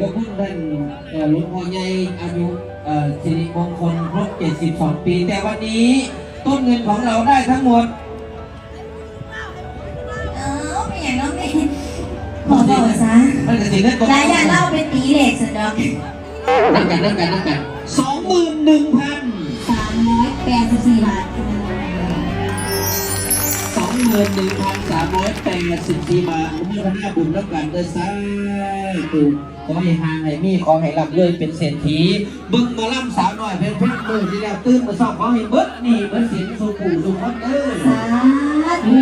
พระคุณท่านเอ่อหลวงพ่อใหญ่อายุเอ่อสิริมงคลครบ 72 ปี แต่วันนี้ต้นเงินของเราได้ทั้งหมดเออไม่อย่างน้องไม่บอกบอกซะมันจะสิได้ตรงรายได้เล่าเป็นตีเหล็กสุดดอกนั่งกันนั่งกันนั่งกันสองหมื่นหนึ่งพันสามร้อยแปดสิบสี่บาทสองห มื่นหนึ่งพันสามร้อยแปดสิบสี่บาทมีคณะบุญแล้วกันเด้อซ่าถูขอให้หางให้มีขอให้รับเลยเป็นเศรษฐีบึ้งมาล่ำสาวหน่อยเป็นเพื่อนมือที่แล้วตื้นมาสอบขอให้เบิดนี่เบิดสินสุขุสุขคนเด้อสาธุ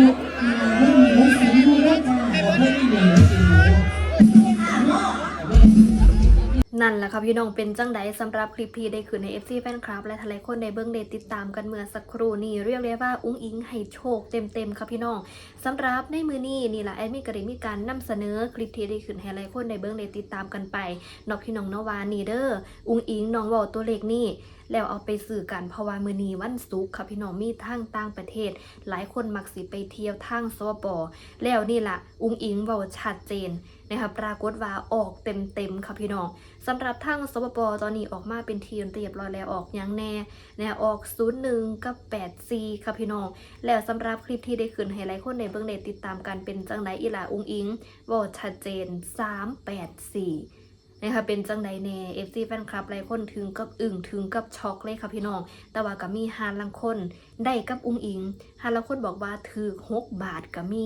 ไม่มีเรื่องสิ่งที่ได้จ้าผมไม่ได้หนี นั่นแหละครับพี่น้องเป็นจังไดสำหรับคลิปที่ได้ขึ้นใน FC แฟนคลับ และทลายคนในเบื้องเดติดตามกันเมื่อสักครู่นี่เรียกได้ว่าอุ้งอิงให้โชคเต็มๆครับพี่น้องสำหรับในมือนี้นี่แหละแอดมิกริมีการนำเสนอคลิปที่ได้ขึ้นให้หลายคนในเบื้องเดติดตามกันไปนอกพี่น้องนวานีเดอร์อุ้งอิงน้องวอตัวเลขนี่ แล้วเอาไปสื่อกันเพราะว่ามือนีวันศุกร์ค่ะพี่น้องมีทางต่างประเทศ หลายคนมักสิไปเที่ยวทางสวปแล้วนี่ละอุ้งอิงเว้าชัดเจนนะคะปรากฏว่าออกเต็มๆค่ะพี่น้องสำหรับทางสปปตอนนี้ออกมาเป็นทีมเรียบร้อยแล้วออกยังแน่นะออก 01 กับ 84 ค่ะพี่น้องแล้วสำหรับคลิปที่ได้ขึ้นให้หลายคนในเบื้องเดติดตามกันเป็นจังไดอีหลาอุงอิงวอชัดเจน 384 นะคะเป็นจังไดแน่ FC แฟนคลับหลายคนถึงกับอึ่งถึงกับช็อกเลยค่ะพี่น้อง แต่ว่าก็มีฮาลังคนได้กับอุ้งอิงฮาลังคนบอกว่าถือ6บาทก็มี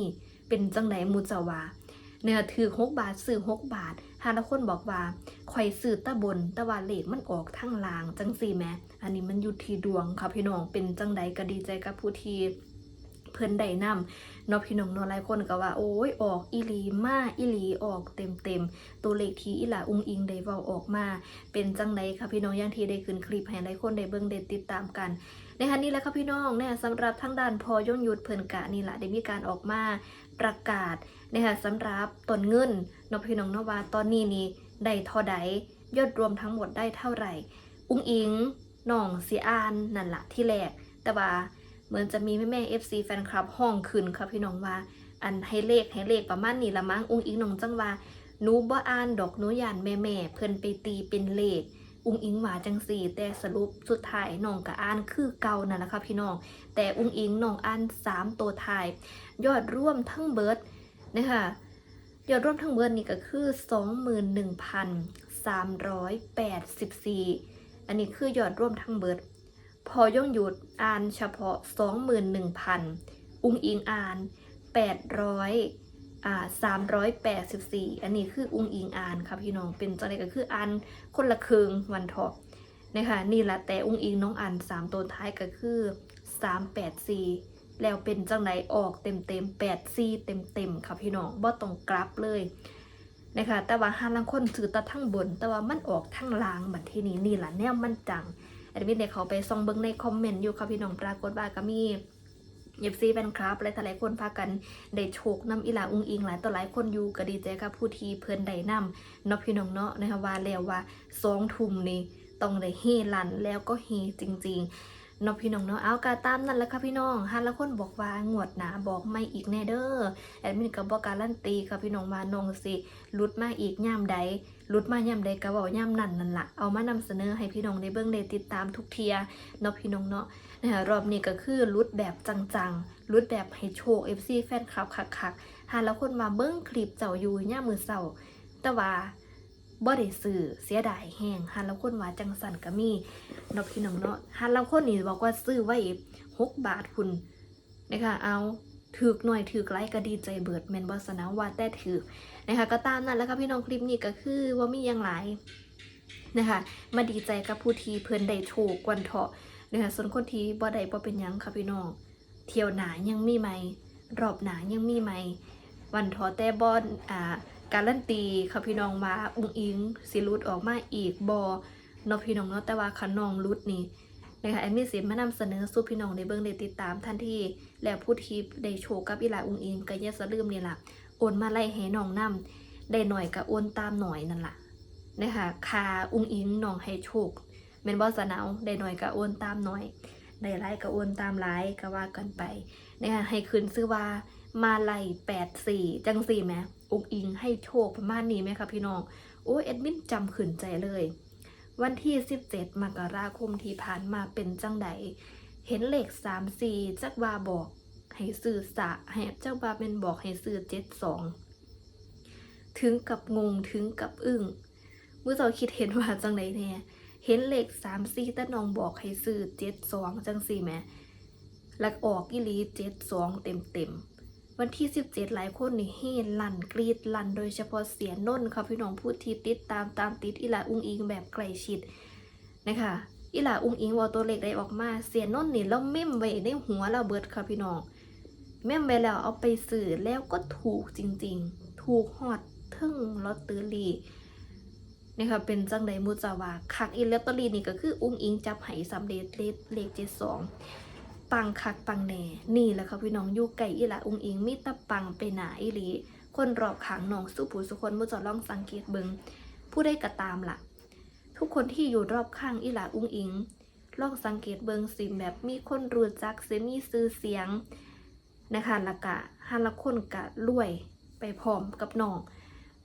เป็นจังไดมูจาวาเนี่ยถือ6บาทซื้อ6บาทฮาลังคนบอกว่าข่อยสื่อตะบนต่ว่าเลขมันออกทั้งลางจังสี่แหมอันนี้มันอยู่ที่ดวงค่ะพี่น้องเป็นจังใดก็ดีใจกับผู้ที่ พิ่นได้นำเนาะพี่น้องเนาะหลายคนก็ว่าโอ้ยออกอีหลีมาอีหลีออกเต็มเต็มตัวเลขที่อีหลาอุงอิงได้เว้าออกมา เป็นจังใดค่ะพี่น้องย่างที่ได้ขึ้นคลิปให้หลายคนได้เบิ่งได้ติดตามกันนะคะนี่แหละค่ะพี่น้องเนี่ยสำหรับทางด้านพอย่งยุดเพิ่นกะนี่แหละได้มีการออกมาประกาศนะคะสำหรับต้นเงินเนาะพี่น้องเนาะว่าตอนนี้นี่ได้เท่าใดยอดรวมทั้งหมดได้เท่าไหร่ อุ้งอิงน้องสีอานนั่นละที่แรกแต่ว่า เหมือนจะมีแม่แม่เอฟซีแฟนคลับห้องขึ้นครับพี่น้องว่า อันให้เลขให้เลขประมาณนี้ละมั้งอุ้งอิงน้องจังว่าหนูบ่อ่านดอกหนูยานแม่แม่เพิ่นไปตีเป็นเลขอุ้งอิงว่าจังสี่แต่สรุปสุดท้ายน้องก็อ่านคือเก่านั่นแหละค่ะพี่น้อง แต่อุ้งอิงน้องอ่านสามตัวท้าย ยอดร่วมทั้งเบิร์ดนะคะยอดรวมทั้งเบิร์ดนี่ก็คือ21,384อันนี้คือยอดรวมทั้งเบิร์ด พอย่งหยุดอ่านเฉพาะ 21,000 อุ้งอิงอ่าน 800อ่า384 อันนี้คืออุ้งอิงอ่านค่ะพี่น้อง เป็นจังไดก็คืออ่านคนละครึ่งวันทอะนะคะนี่แหละแต่อุ้งอิงน้องอ่าน 3 ตัวท้ายก็คือ 384 แล้วเป็นจังไหนออกเต็มเต็มแปดซีเต็มเต็มค่ะพี่น้องบ่ต้องกลับเลยนะคะแต่ว่าหาลังคนถือตะทั้งบน แต่ว่ามันออกทั้งล่างบัดที่นี้นี่แหละแนวมันจัง มินเนี่ยเขาไปส่องเบิ้งในคอมเมนต์อยู่ค่ะพี่น้องปรากฏว่าก็มีเอฟซีแฟนคลับและหลายคนพากันได้โชกน้ำอีหลาอุงอิงหลายต่อหลายคนอยู่ก็ดีใจกับผู้ที่เพิ่นได้นำเนาะพี่น้องเนาะนะคะว่าแล้วว่าสองทุ่มนี่ต้องได้เฮลันแล้วก็เฮจริง ๆ เนาะพี่น้องเนาะเอากาตามนั่นแหละค่ะพี่น้องฮันละคนบอกว่างวดหนาบอกไม่อีกแน่เด้อแอดมินกับบอกการันตีค่ะพี่น้องว่าน้องสิลุดมาอีกย่ามใดลุดมาย่ามใดก็บอกย่ามนั่นนั่นละเอามานำเสนอให้พี่น้องได้เบิ่งได้ติดตามทุกเทียเนาะพี่น้องเนาะนะคะรอบนี้ก็คือลุดแบบจังๆลุดแบบให้โชค FC แฟนคลับคักๆฮันละคนมาเบิ่งคลิปเจ้าอยู่ย่ามมือเศร้าแต่ว่า บ่ได้ซื้อเสียดายแห้งฮันละคนว่าจังสันก็มีนาะพี่น้องเนาะฮันลังคนนี่บอกว่าซื้อไว้หกบาทคุณนะคะเอาถือหน่อยถือกไรก็ดีใจเบิดแมนบอสนะว่าแต่ถือนะคะก็ตามนั้นแล้วค่ะพี่น้องคลิปนี้ก็คือว่ามีอย่างไรนะคะมาดีใจกับผู้ที่เพิ่อนได้โชคกวันเถาะนะคะส่วนคนที่บ่ได้บ่เป็นยังค่ะพี่น้อง เที่ยวหนายังมีไหมรอบหนายังมีไหมวันเถาะแต่บอนอ่า การันตีค่ะพี่น้องว่าอุ้งอิงสิรุดออกมาอีกบอนาะพี่น้องเนาะแต่ว่าคันนองรุดนี่นะคะแอดมินสิมานำเสนอสู่พี่น้องในเบื้องได้ติดตามทันทีแล้วผู้ที่ได้โชว์กับอีหลาอุ้งอิงก็อย่าสะลืมนี่ล่ะโอนมาไล่ให้น้องนำได้หน่อยก็โอนตามหน่อยนั่นล่ะนะคะคาอุ้งอิงน้องให้โชคแม่นบ่สนาวได้หน่อยก็โอนตามหน่อยได้หลายก็โอนตามหลายก็ว่ากันไปนะคะให้คืนซื้อว่า มาไล่84จังสี่แหมอุงอิงให้โชคประมาณนี้ไหมคะพี่น้อง โอ้แอดมินจำขืนใจเลย วันที่ 17มกราคมที่ผ่านมาเป็นจังใดเห็นเลข3 4จักว่าบอกให้ซื้อสะให้เจ้าบาเป็นบอกให้ซื้อ72ถึงกับงงถึงกับอึ้งเมื่อเราคิดเห็นว่าจังใดแน่เห็นเลข3 4แต่น้องบอกให้ซื้อ72จังสี่แหมแล้วออกอีหลี72เต็มเต็ม วันที่ 17 หลายคนนี่เฮลั่นกรีดลั่นโดยเฉพาะเสียนนท์ค่ะพี่น้องพูดทีติดตามตามติดอีหลาอุ้งอิงแบบใกลชิดนะคะอีหลาอุ้งอิงว่าตัวเลขได้ออกมาเสียนนท์นี่เราเม่มไว้ในหัวเราเบิดค่ะพี่น้องเม่มไว้แล้วเอาไปสื่อแล้วก็ถูกจริงๆ ถูกฮอดทึ่งลอตเตอรี่นะคะเป็นจังไดมูจาวาคักอีลอตเตอรี่นี่ก็คืออุ้งอิงจับไหสำเร็จเลขเลขเจ็ดสอง ปังคักปังแน่นี่แหละค่ะพี่น้องอยู่ไก่อีหละอุงอิงมีตะปังไปหนาอีหลี คนรอบข้างน้องสุผู้สุคนมุจะลองสังเกตเบิงผู้ได้กระตามล่ะ ทุกคนที่อยู่รอบข้างอีหละอุ้งอิงลองสังเกตเบิงสิแบบมีคนรู้จักเสมีซื้อเสียงนะคะละกะฮาละคนกะรวยไปพร้อมกับน้อง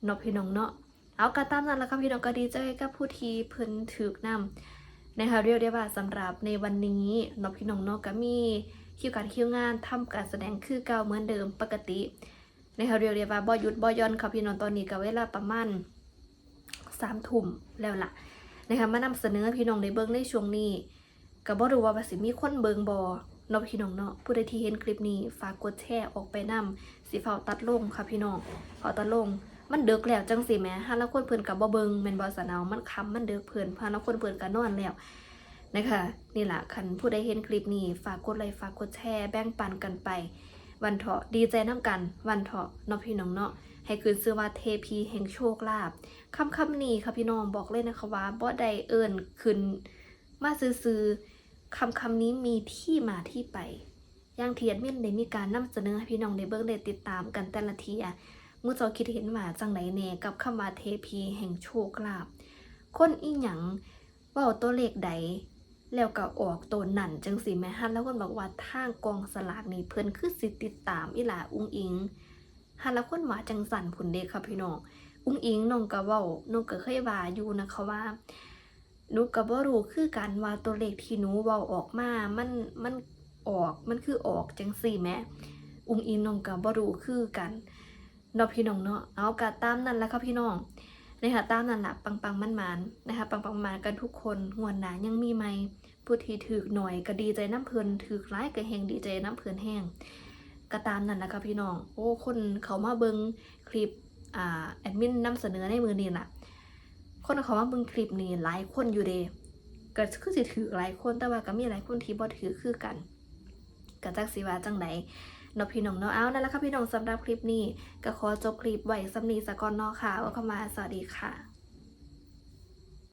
เนาะพี่น้องเนาะเอากระตามนั้นแล้วค่ะพี่น้องก็ดีใจกับผู้ที่เพิ่นถือกนำ นะคะเรียกได้ว่าสำหรับในวันนี้นกพี่น้องนกก็มีคิวการคิวงานทำการแสดงคือเก่าเหมือนเดิมปกตินะคะเรียกได้ว่าบ่หยุดบ่หย่อนค่ะพี่น้องตอนนี้ก็เวลาประมาณสามทุ่มแล้วล่ะนะคะมานำเสนอพี่น้องในเบิ้งในช่วงนี้ก็บ่รู้ว่าว่าสิมีคนเบิงบ่เนาะพี่น้องเนาะผู้ใดที่เห็นคลิปนี้ฝากกดแชร์ออกไปนำสิเฝ้าตัดลงค่ะพี่น้องเฝ้าตัดลง มันเดึกแล้วจังสิแม่ฮาละคนเพิ่นกับบ่เบิงแมนบ่สนามันคำมันเดึกเพิ่นพาละคนเพิ่นก็นอนแล้วนะคะนี่แหละคันผู้ใดเห็นคลิปนี้ฝากกดไลค์ฝากกดแชร์แบ่งปันกันไป วันเถาะดีใจน้ำกัน วันเถาะเนาะพี่น้องเนาะให้คืนซื้อว่าเทพีแห่งโชคลาภคำคำนี้ค่ะพี่น้องบอกเลยนะคะว่าบ่ไดเอิ้นขึ้นมาซื้อๆคำคำนี้มีที่มาที่ไปย่างเทียดมินได้มีการนำเสนอให้พี่น้องได้เบิ่งได้ติดตามกันแต่ละทีอะ เมื่อเจ้าคิดเห็นว่าจังไหนแน่กับคำว่าเทพีแห่งโชคลาภคนอีหยังว่าตัวเลขใด แล้วก็ออกตัวนั่นจังสิแม่ฮันแล้วคนบอกว่าทางกองสลากนี่เพิ่นคือสิติดตามอีหลาอุ้งอิงฮันแล้วคนว่าจังสันผุนเด็กค่ะพี่น้องอุ้งอิงน้องก็เว้าน้องก็เคยว่าอยู่นะคะว่าหนูก็บ่รู้คือกันว่าตัวเลขที่หนูเว้าออกมามันมันออกมันคือออกจังสี่แม่อุ้งอิงน้องก็บ่รู้คือกัน เนาะพี่น้องเนาะเอากะตามนั้นแหล้วค่ะพี่น้องนะคะตามนั้นแหละปังปังมันมันนะคะปังปังมันกันทุกคนหวนหนายังมีไหมผู้ที่ถือหน่อยก็ดีใจน้ำเพลินถือร้ายก็แหงดีใจน้ำเพลินแห้งก็ตามนั้นแหละค่ะพี่น้องโอ้คนเขามาเบิงคลิปอ่าแอดมินนำเสนอในมือนี่ล่ะ คนเขามาเบิงคลิปนี้หลายคนอยู่เดะก็คือสิถือหลายคนแต่ว่าก็มีหลายคนที่บ่ถือคือกันก็จักสิว่าจังได เนาะพี่น้องเนาะเอานั่นแหละค่ะพี่น้องสำหรับคลิปนี้ก็ขอจบคลิปไว้สำนีสะก่อนเนาะค่ะว่าเข้ามาสวัสดีค่ะ